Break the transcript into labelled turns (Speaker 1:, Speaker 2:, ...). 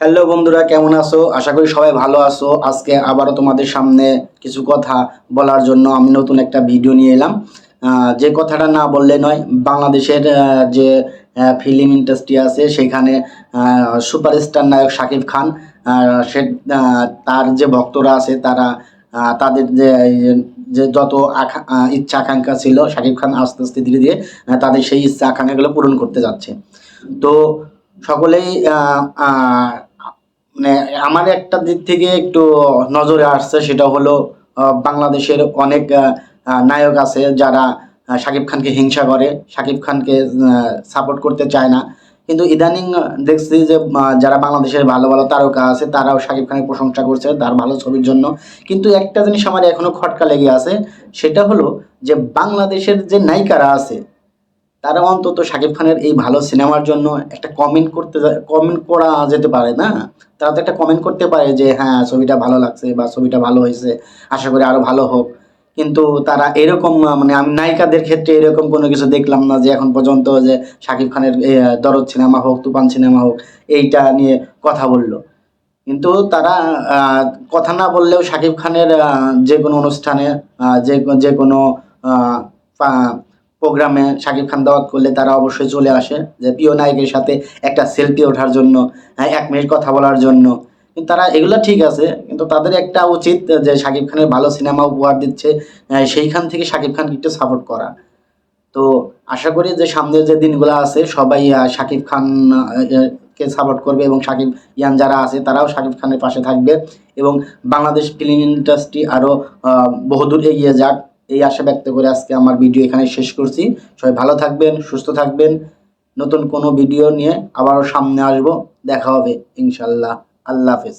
Speaker 1: Hello বন্ধুরা, কেমন আছো? আশা করি সবাই ভালো আছো। আজকে আবারও তোমাদের সামনে কিছু কথা বলার জন্য আমি নতুন একটা ভিডিও নিয়ে এলাম। যে কথাটা না বললে নয়, বাংলাদেশের যে ফিল্ম ইন্ডাস্ট্রি আছে, সেখানে সুপারস্টার নায়ক শাকিব খান সে তার যে ভক্তরা আছে, তারা তাদের যে যে যত ইচ্ছা আকাঙ্ক্ষা ছিল শাকিব খান আস্তে আস্তে ধীরে ধীরে তাদের সেই ইচ্ছা আকাঙ্ক্ষাগুলো পূরণ করতে যাচ্ছে। তো সকলেই মানে আমার একটা দিক থেকে একটু নজরে আসছে, সেটা হলো বাংলাদেশের অনেক নায়ক আছে যারা শাকিব খানকে হিংসা করে, শাকিব খানকে সাপোর্ট করতে চায় না। কিন্তু ইদানিং দেখছি যে যারা বাংলাদেশের ভালো ভালো তারকা আছে, তারাও শাকিব খানের প্রশংসা করছে তার ভালো ছবির জন্য। কিন্তু একটা জিনিস আমার এখনও খটকা লেগে আছে, সেটা হলো যে, বাংলাদেশের যে নায়িকারা আছে তারা অন্তত শাকিব খানের এই ভালো সিনেমার জন্য একটা কমেন্ট করতে কমেন্ট করা যেতে পারে, না? তারা তো একটা কমেন্ট করতে পারে যে হ্যাঁ ছবিটা ভালো লাগছে বা ছবিটা ভালো হয়েছে, আশা করি আরও ভালো হোক। কিন্তু তারা এরকম মানে আমি নায়িকাদের ক্ষেত্রে এরকম কোনো কিছু দেখলাম না যে, এখন পর্যন্ত যে শাকিব খানের দরদ সিনেমা হোক, তুফান সিনেমা হোক, এইটা নিয়ে কথা বলল। কিন্তু তারা কথা না বললেও শাকিব খানের যে কোনো অনুষ্ঠানে যে যে কোনো প্রোগ্রামে শাকিব খান দাওয়াত করলে তারা অবশ্যই চলে আসে যে প্রিয় নায়কের সাথে একটা সেলফি ওঠার জন্য হ্যাঁ, এক মিনিট কথা বলার জন্য। কিন্তু তারা এগুলো ঠিক আছে কিন্তু তাদের একটা উচিত যে শাকিব খানের ভালো সিনেমা উপহার দিচ্ছে সেইখান থেকে শাকিব খানকে একটু সাপোর্ট করা। তো আশা করি যে সামনের যে দিনগুলো আছে সবাই শাকিব খান কে সাপোর্ট করবে এবং শাকিব ইয়ান যারা আছে তারাও শাকিব খানের পাশে থাকবে এবং বাংলাদেশ ফিল্ম ইন্ডাস্ট্রি আরও বহুদূর এগিয়ে যাক। এই আশা ব্যক্ত করে আজকে আমার ভিডিও এখানে শেষ করছি। সবাই ভালো থাকবেন, সুস্থ থাকবেন। নতুন কোনো ভিডিও নিয়ে আবারও সামনে আসব। দেখা হবে, ইনশাল্লাহ। আল্লাহ হাফেজ।